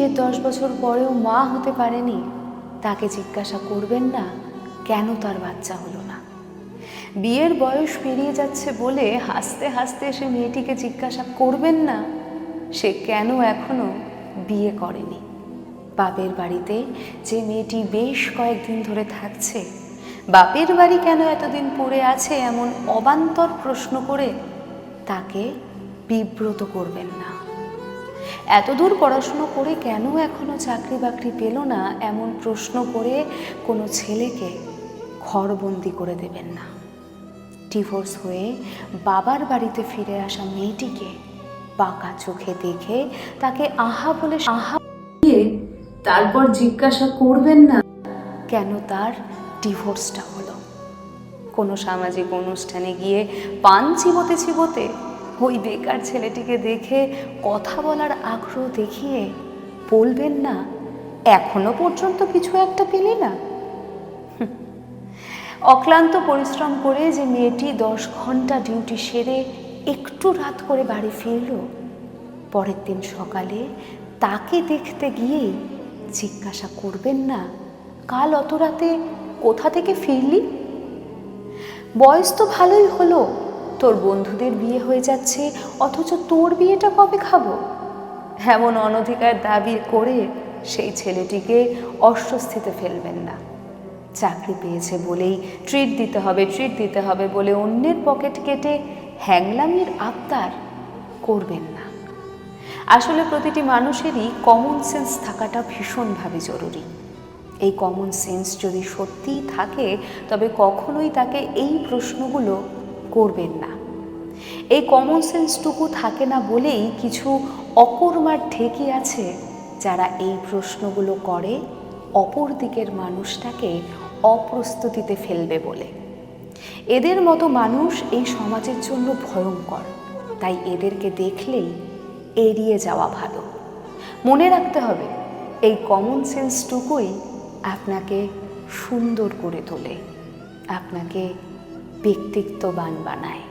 বিয়ের দশ বছর পরেও মা হতে পারেনি, তাকে জিজ্ঞাসা করবেন না কেন তার বাচ্চা হলো না। বিয়ের বয়স পেরিয়ে যাচ্ছে বলে হাসতে হাসতে সে মেয়েটিকে জিজ্ঞাসা করবেন না, সে কেন এখনও বিয়ে করেনি। বাপের বাড়িতে যে মেয়েটি বেশ কয়েকদিন ধরে থাকছে, বাপের বাড়ি কেন এতদিন পড়ে আছে এমন অবান্তর প্রশ্ন করে তাকে বিব্রত করবেন না। এতদূর পড়াশুনো করে কেন এখনও চাকরি বাকরি পেল না? এমন প্রশ্ন করে কোনো ছেলেকে ঘরবন্দি করে দেবেন না। ডিভোর্স হয়ে বাবার বাড়িতে ফিরে আসা মেয়েটিকে বাঁকা চোখে দেখে তাকে আহা বলে আহা দিয়ে তারপর জিজ্ঞাসা করবেন না কেন তার ডিভোর্সটা হলো। কোনো সামাজিক অনুষ্ঠানে গিয়ে পান চিবোতে চিবোতে ওই বেকার ছেলেটিকে দেখে কথা বলার আগ্রহ দেখিয়ে বলবেন না, এখনও পর্যন্ত কিছু একটা পেলি না। অক্লান্ত পরিশ্রম করে যে মেয়েটি দশ ঘণ্টা ডিউটি সেরে একটু রাত করে বাড়ি ফিরল, পরের দিন সকালে তাকে দেখতে গিয়েই জিজ্ঞাসা করবেন না, কাল অত রাতে কোথা থেকে ফিরলি? বয়স তো ভালোই হলো তোর বন্ধুদের বিয়ে হয়ে যাচ্ছে, অথচ তোর বিয়েটা কবে খাব? এমন অনধিকার দাবি করে সেই ছেলেটিকে অস্বস্তিতে ফেলবেন না। চাকরি পেয়েছে বলেই ট্রিট দিতে হবে ট্রিট দিতে হবে বলে অন্যের পকেট কেটে হ্যাংলামির আবদার করবেন না। আসলে প্রতিটি মানুষেরই কমন সেন্স থাকাটা ভীষণভাবে জরুরি। এই কমন সেন্স যদি সত্যিই থাকে, তবে কখনোই তাকে এই প্রশ্নগুলো করবেন না। এই কমন সেন্সটুকু থাকে না বলেই কিছু অকর্মার ঠেকি আছে যারা এই প্রশ্নগুলো করে অপর দিকের মানুষটাকে অপ্রস্তুতিতে ফেলবে বলে। এদের মতো মানুষ এই সমাজের জন্য ভয়ঙ্কর, তাই এদেরকে দেখলেই এড়িয়ে যাওয়া ভালো। মনে রাখতে হবে, এই কমন সেন্সটুকুই আপনাকে সুন্দর করে তোলে, আপনাকে ব্যক্তিত্ববান বানায়।